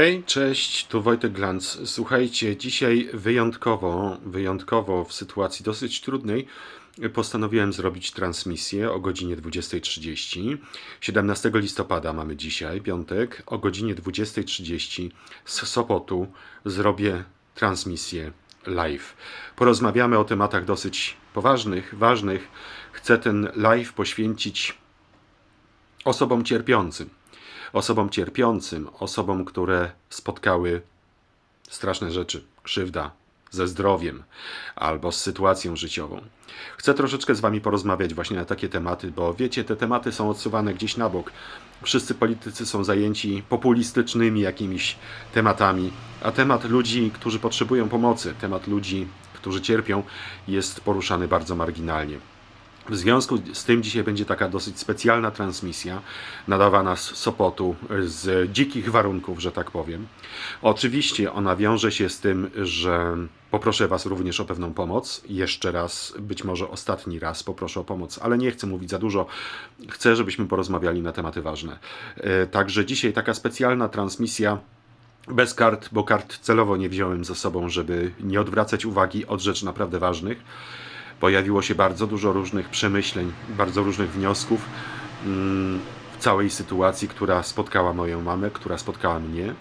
Hej, cześć, tu Wojtek Glanc. Słuchajcie, dzisiaj wyjątkowo, wyjątkowo w sytuacji dosyć trudnej postanowiłem zrobić transmisję o godzinie 20.30. 17 listopada mamy dzisiaj, piątek, o godzinie 20.30 z Sopotu zrobię transmisję live. Porozmawiamy o tematach dosyć poważnych, ważnych. Chcę ten live poświęcić osobom cierpiącym. Osobom cierpiącym, osobom, które spotkały straszne rzeczy, krzywda ze zdrowiem albo z sytuacją życiową. Chcę troszeczkę z Wami porozmawiać właśnie na takie tematy, bo wiecie, te tematy są odsuwane gdzieś na bok. Wszyscy politycy są zajęci populistycznymi jakimiś tematami, a temat ludzi, którzy potrzebują pomocy, temat ludzi, którzy cierpią, jest poruszany bardzo marginalnie. W związku z tym dzisiaj będzie taka dosyć specjalna transmisja, nadawana z Sopotu, z dzikich warunków, że tak powiem. Oczywiście ona wiąże się z tym, że poproszę Was również o pewną pomoc. Jeszcze raz, być może ostatni raz poproszę o pomoc, ale nie chcę mówić za dużo. Chcę, żebyśmy porozmawiali na tematy ważne. E, Także dzisiaj taka specjalna transmisja. Bez kart, bo kart celowo nie wziąłem ze sobą, żeby nie odwracać uwagi od rzeczy naprawdę ważnych pojawiło się bardzo dużo różnych przemyśleń, bardzo różnych wniosków mm, w całej sytuacji, która spotkała moją mamę, która spotkała mnie.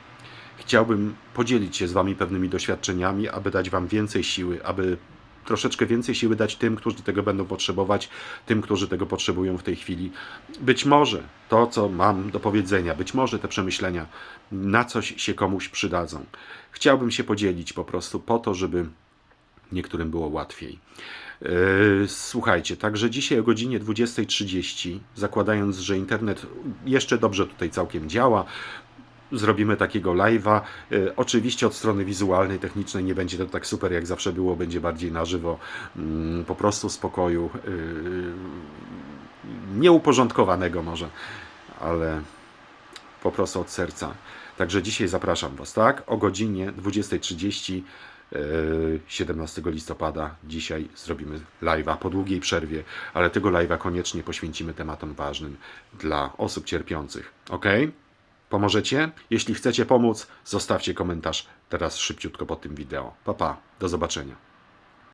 Chciałbym podzielić się z Wami pewnymi doświadczeniami, aby dać Wam więcej siły, aby troszeczkę więcej siły dać tym, którzy tego będą potrzebować, tym, którzy tego potrzebują w tej chwili. Być może to, co mam do powiedzenia, być może te przemyślenia na coś się komuś przydadzą. Chciałbym się podzielić po prostu po to, żeby niektórym było łatwiej. Yy, Słuchajcie, także dzisiaj o godzinie 20.30, zakładając, że internet jeszcze dobrze tutaj całkiem działa, zrobimy takiego live'a. Yy, Oczywiście od strony wizualnej, technicznej nie będzie to tak super jak zawsze było, będzie bardziej na żywo, mm, po prostu spokoju, yy, nieuporządkowanego może, ale po prostu od serca. Także dzisiaj zapraszam Was, tak? O godzinie 20.30 e, 17 listopada dzisiaj zrobimy live'a po długiej przerwie, ale tego live'a koniecznie poświęcimy tematom ważnym dla osób cierpiących. Ok? Pomożecie? Jeśli chcecie pomóc, zostawcie komentarz teraz szybciutko pod tym wideo. Pa, pa. Do zobaczenia.